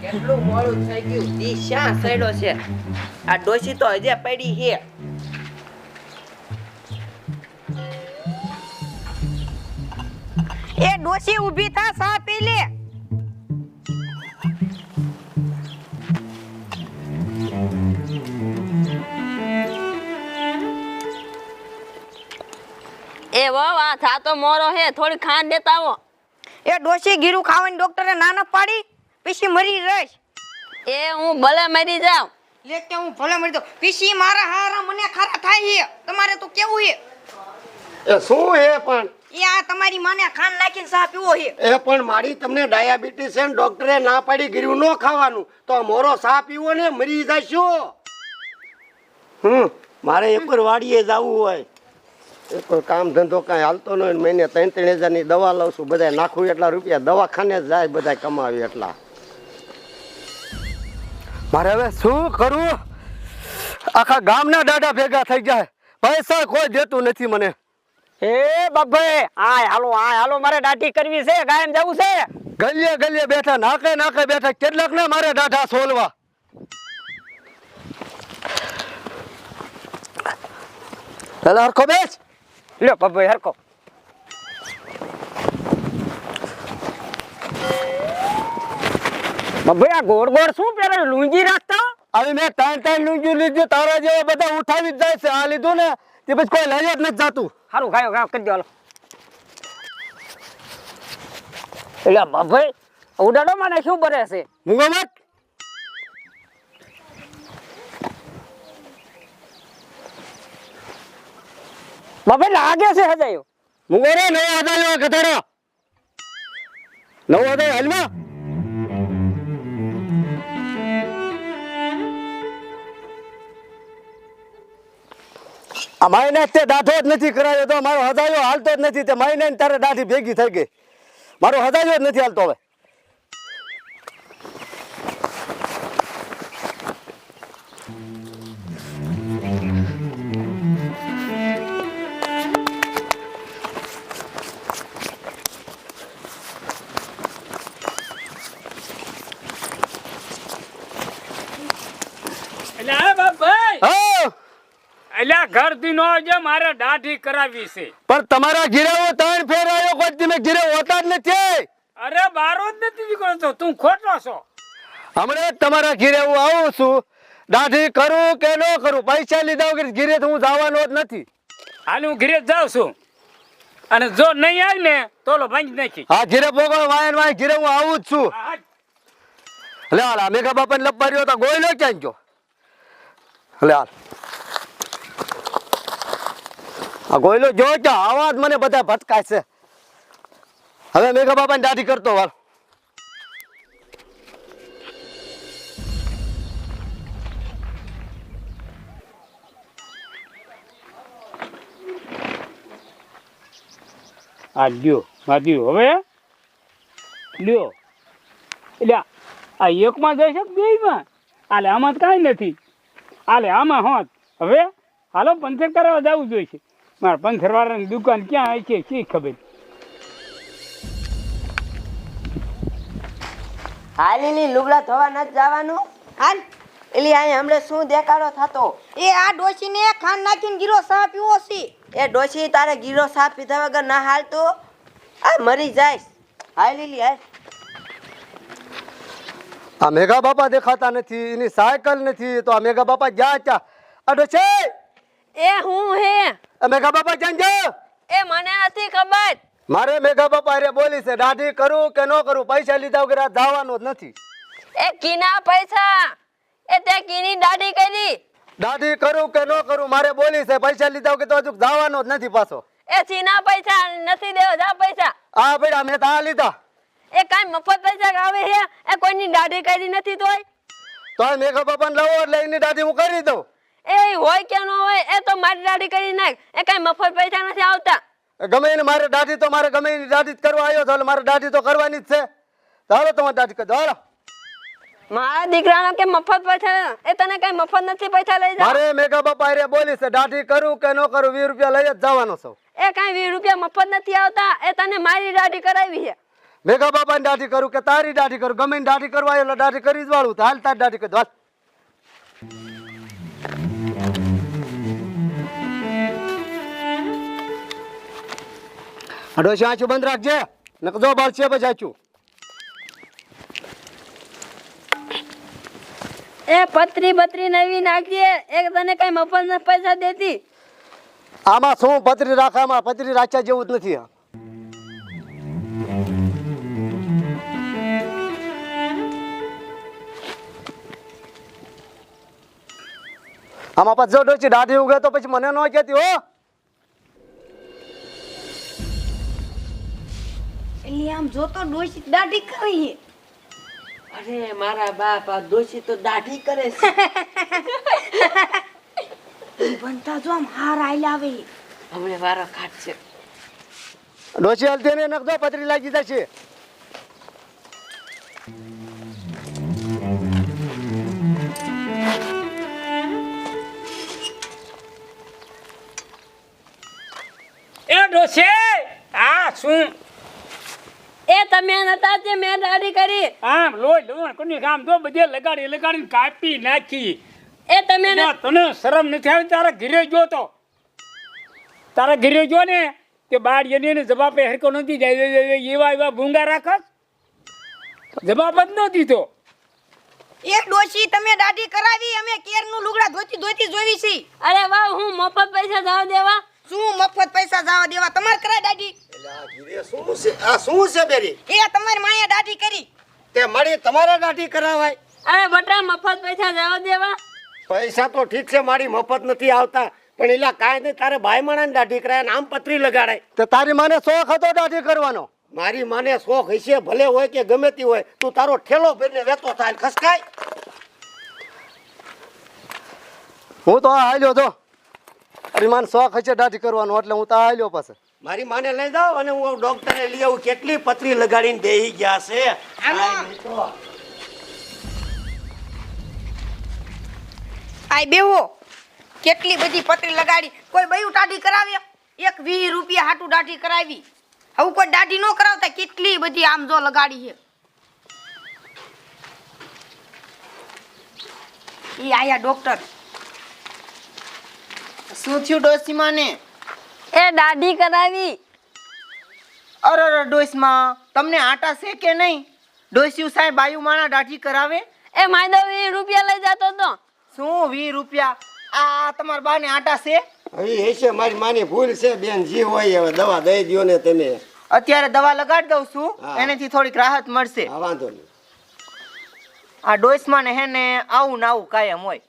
કેટલું મોડું થઈ ગયું? દી શ્યાં સડ્યો છે? આ ડોસી તો હજે પડી છે. એ ડોસી ઊભી થા થાતો મોરો હે થોડી ખાંડ દેતા આવો. એ ડોશી ગીરું ખાવાની ડોક્ટરે ના ન પાડી પીસી મરી રહીશ. એ હું ભલે મરી જાઉં. લે કે હું ભલે મરી દઉં પીસી મારા હારા મને ખારા થાય છે તમારે તો કેવું છે એ શું હે પણ? એ આ તમારી માને ખાંડ નાખીને સા પીવો છે એ પણ મારી તમને ડાયાબિટીસ છે ને ડોક્ટરે ના પાડી ગીરું ન ખાવાનું. તો મોરો સા પીવો ને મરી જશો. હમ મારે એકવાર વાડીએ જવું હોય. એકવાર કામ ધંધો કાંઈ હાલતો ન હોય મહિને ત્રણ ત્રણ હજારની દવા લઉં છું બધા નાખું એટલા રૂપિયા દવાખાને જ જાય બધા કમાવી એટલા. મારે હવે શું કરવું આખા ગામના દાડા ભેગા થઈ જાય પૈસા કોઈ દેતું નથી મને. એ બાભાઈ આય હાલો આય હાલો મારે દાઢી કરવી છે ગાયમ જવું છે. ગલીએ ગલીએ બેઠા નાકે નાકે બેઠા કેટલાક ને મારે દાઢા સોલવા. પેલા હરખો બેસ. લ્યો બાભાઈ હરકો બાભાઈ આ ગોળ ગોળ શું પહેરે લુંગી રાખતા? હવે મેં ત્રણ ત્રણ લુંગી લીધું તારા જેવા બધા ઉઠાવી જ જાય છે. આ લીધું ને તે પછી કોઈ લઈ જ નથી જાતું. સારું ખાયો કરી દો હાલો. એટલે બાભાઈ ઉડાડો મને શું બરે છે. મૂંગો બાભાઈ લાગે છે હજાયો. મુગોરે નવો નવો લેવા ગધાડો નવો હદાયો હાલમાં આ માઈને તે દાઢો જ નથી કરાયો તો મારો હદાયો હાલતો જ નથી. તે માઈને તારે દાઢી ભેગી થઈ ગઈ. મારો હદાયો જ નથી હાલતો હવે. એટલે ઘર દીનો જે મારે દાઢી કરાવી છે. પણ તમારા ઘીરેવો ત્રણ ફેર આવ્યો કોઈ તમે ઘીરે હોતા જ નથી. અરે બારો જ નથી નીકળતો તું ખોટો છો. હમણાં તમારા ઘીરે હું આવું છું. દાઢી કરું કે ન કરું પૈસા લીધા વગર ઘીરે હું જવાનો જ નથી. હાલ હું ઘીરે જાઉં છું. અને જો નહીં આવી ને તો લો ભાંગી નાખી. હા ઘીરે પોગળ વાયન વાય ઘીરે હું આવું જ છું. લે હાલ આ મેઘા બાપા ને લપાર્યો તો ગોયલો ક્યાં ગયો? લે હાલ. આ ગોયલો જો આવા જ મને બધા ભટકાય છે. હવે મેઘા બાપા ને દાઢી કરતો વાર આ લ્યો માધ્યું હવે? લ્યો. એટલે આ એકમાં જાય છે બેયમાં? આલે આમાં કાંઈ નથી. આલે આમાં હોત. હવે? હાલો પંચક કરાવવા જવું જોઈએ મારા પંથરવાળાની દુકાન ક્યાં આવી છે શી ખબર? હાલીની લુગડા ધોવા નથી જવાનું? હાલ. એલી અહીં હમણાં શું દેખાડો થતો? એ આ ડોશીને ખાંડ નાખીને ગીરો સા પીવો છી. એ ડોસી તારે ગીરો સાફ પીધા વગર ના હાલતો? આ મરી જાય. હાલ લીલી હાલ આ મેઘા બાપા દેખાતા નથી એની સાયકલ નથી તો આ મેઘા બાપા જ્યાં ત્યાં આ આ મેઘા બાપા ક્યાં એ મને નથી ખબર. મારે મેઘા બાપા અરે બોલી છે દાઢી કરું કે ન કરું? પૈસા લીધા વગર આ જવાનો જ નથી. એ કીના પૈસા. એ તે કીની દાઢી કરી. દાઢી કરું કે ન કરું? મારે બોલી છે પૈસા લીધા વગર તો હજુ જવાનો જ નથી પાછો. એ ચીના પૈસા નથી દેવા જા પૈસા. આ બેડા મેં તા લીધા. એ કાંઈ મફત પૈસા આવે છે? એ કોઈની દાઢી કરી નથી તોય? તો મેઘા બાપાને લાવો એટલે એની દાઢી હું કરી દઉં. એ હોય કે ન હોય એ તો મારી દાઢી કરી નાખ. એ કઈ મફત પૈસા નથી આવતા. ગમે એને મારે દાઢી તો મારે ગમે એની દાઢી જ કરવા આવ્યો છો એટલે મારે દાઢી તો કરવાની જ છે. ચાલો તમારે દાઢી કરી હાલો. મારા દીકરાનો કે મફત પૈસા? એ તને કઈ મફત નથી પૈસા લઈ જા અરે મેગા બાપા અરે બોલી છે દાઢી કરું કે ન કરું 20 રૂપિયા લઈ જ જવાનો છું. એ કઈ 20 રૂપિયા મફત નથી આવતા એ તને મારી દાઢી કરાવી છે. મેઘા બાપાની દાઢી કરું કે તારી દાઢી કરું? ગમે દાઢી કરવા એટલે દાઢી કરી જ વાળું હાલ તારી દાઢી કરી દો હાલ. અડોશી આંચું બંધ રાખજે. નકજો બળશે છે પછી આંચું. એ પતરી બતરી નવી નાખજે. એક તને કઈ મફત ન પૈસા દેતી. આમાં શું પતરી રાખે? આમાં પતરી રાખ્યા જેવું જ નથી. આમાં પછી જો ડોચી દાઢી ઉગે તો પછી મને ન કહેતી હો. એટલે આમ જોતો ડોશી દાઢી કરી છે. અરે મારા બાપ આ દોશી તો દાઢી કરે છે. બનતા જો આમ હાર આઈ આવે છે. હમણે વારો ખાટ છે. ડોચી હલતી ને નકદો પતરી લાગી જશે એ ડોસે આ શું? તમે નતા તે મેં દાઢી કરી. હા લોય લોણ કોની કામ તો બધે લગાડી લગાડીને કાપી નાખી. એ તમે ન- તને શરમ નથી આવી? તારા ઘરે જો તો. તારા ઘરે જો ને તે બાર જઈને જવાબ હરકો નથી જાય. એવા એવા ભૂંગા રાખસ જવાબ જ ન દીધો. એક ડોશી તમે દાઢી કરાવી અમે કેરનું લુગડા ધોતી ધોતી જોવી છી. અરે વાહ હું મફત પૈસા જાવ દેવા? શું મફત પૈસા જાવ દેવા? તમારે કરાય દાઢી? આ શું છે? આ શું છે બેરી? એ તમારી માયા દાઢી કરી. તે મળી તમારે દાઢી કરાવાય. અરે બટા મફત પૈસા જાવ દેવા. પૈસા તો ઠીક છે મારી મફત નથી આવતા પણ એલા કાંઈ નહીં તારે ભાઈ માણાને દાઢી કરાય ને આમ પતરી લગાડાય. તો તારી માને શોખ હતો દાઢી કરવાનો. મારી માને શોખ હશે ભલે હોય કે ગમે તે હોય તું તારો ઠેલો ભરીને વેતો થાય ને ખસકાય. હું તો આ હાલ્યો તો તારી માને શોખ હશે દાઢી કરવાનો એટલે હું તો હાલ્યો પાસે મારી માને લઈ જાઓ અને હું ડોક્ટરને લઈ આવું. કેટલી પતરી લગાડીને દેહી ગયા છે. આય બેહો. કેટલી બધી પતરી લગાડી. કોઈ બયું દાઢી કરાવી? એક વીસ રૂપિયા હાટું દાઢી કરાવી. હવે કોઈ દાઢી ન કરાવતા? કેટલી બધી આમ જો લગાડી છે. એ આયા ડોક્ટર. શું થયું ડોસીમાં ને એ દાઢી કરાવી. અરે અરે ડોસમાં તમને આટા છે કે નહીં? ડોસ્યુ સાહેબ બાયુ માણા દાઢી કરાવે? એ માયદો 20 રૂપિયા લઈ જતો તો. શું 20 રૂપિયા? આ તમારા બાને આટા છે? હવે હશે મારી માની ભૂલ છે બેન જી હોય હવે દવા દઈ દ્યો ને તમે. અત્યારે દવા લગાડી દઉં છું. એનાથી થોડીક રાહત મળશે. હા વાંધો નહીં. આ ડોસમાં ને હે ને આવું ને આવું કાયમ હોય.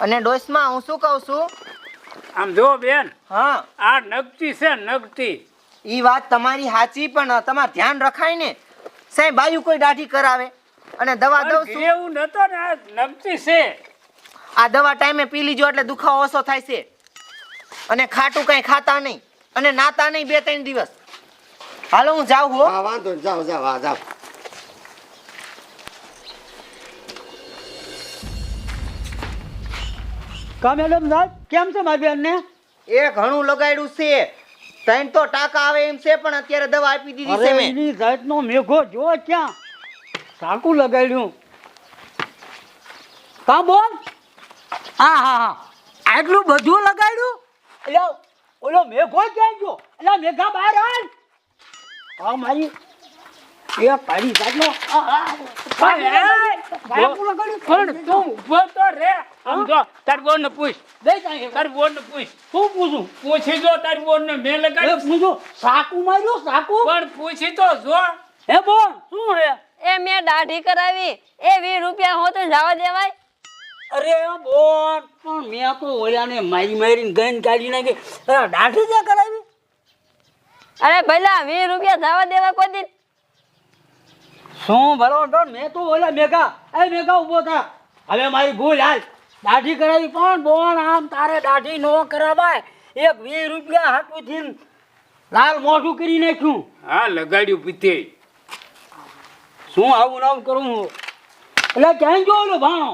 અને ડોસમાં હું શું કહું છું? આમ જો બેન હા. આ નગતી છે નગતી. ઈ વાત તમારી સાચી પણ તમારે ધ્યાન રખાય ને. સાહેબ બાયુ કોઈ દાઢી કરાવે? અને દવા દઉં છું. એવું નતો ને આ નગતી છે. આ દવા ટાઈમે પી લીજો એટલે દુખાવો ઓછો થાય છે. અને ખાટું કઈ ખાતા નહીં. અને નાતા નહીં બે ત્રણ દિવસ. હાલો હું જાઉં હો. હા વાંધો નહીં જાઓ જાઓ. કા મેડમ સાહેબ કેમ છે મારી બેન ને એ ઘણું લગાડ્યું છે. ત્રણ તો ટાકા આવે એમ છે પણ અત્યારે દવા આપી દીધી છે મેં. એની જાતનો મેઘો જો ક્યાં? સાકુ લગાડ્યું. કા બોલ? હા હા હા. આટલું બધું લગાડ્યું? એટલે ઓલો મેઘો ક્યાં ગયો? એટલે મેઘા બહાર આવ. હા મારી એ જાતનો પણ તું ઊભો તો રે. આમ જો તાર બોન ને પૂછ તાર બોન ને પૂછ. શું પૂછું? પૂછી જો તાર બોન ને મેં લગાડ્યું પૂછું. સાકુ માર્યું? સાકુ? પણ પૂછી તો જો. હે બોન શું હે? એ મેં દાઢી કરાવી. એ વીસ રૂપિયા હોત જવા દેવાય? અરે બોન પણ મેં તો ઓલાને મારી મારીને ગન કાઢી નાખી. અરે દાઢી ત્યાં કરાવી? અરે ભલા વીસ રૂપિયા જવા દેવા કોઈ દિન. શું બરોબર મેં તો ઓલા મેઘા એ મેઘા ઊભો થા. હવે મારી ભૂલ હાલ. દાઢી કરાવી પણ બોન આમ તારે દાઢી ન કરાવાય. એક વીસ રૂપિયા હાથું લાલ મોઢું કરી નાખ્યું. હા લગાડ્યું પીતે. શું આવું નામ કરું હું? એટલે ક્યાં જો ઓલો ભાણો?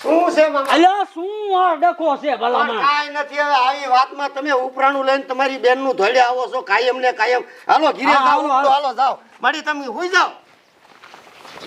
શું છે અલ્યા શું આ ડખો છે ભલામાં કાંઈ નથી હવે આવી વાતમાં તમે ઉપરાણું લઈને તમારી બેનનું ધોળે આવો છો કાયમ ને કાયમ. હાલો ઘીરે જાઓ હાલો, જાઓ. મારી તમે હોઈ જાઓ.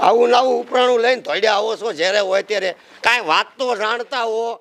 આવું નવું ઉપરાણું લઈને ધોડ્યા આવો છો, જ્યારે હોય ત્યારે કાંઈ વાત તો જાણતા હો.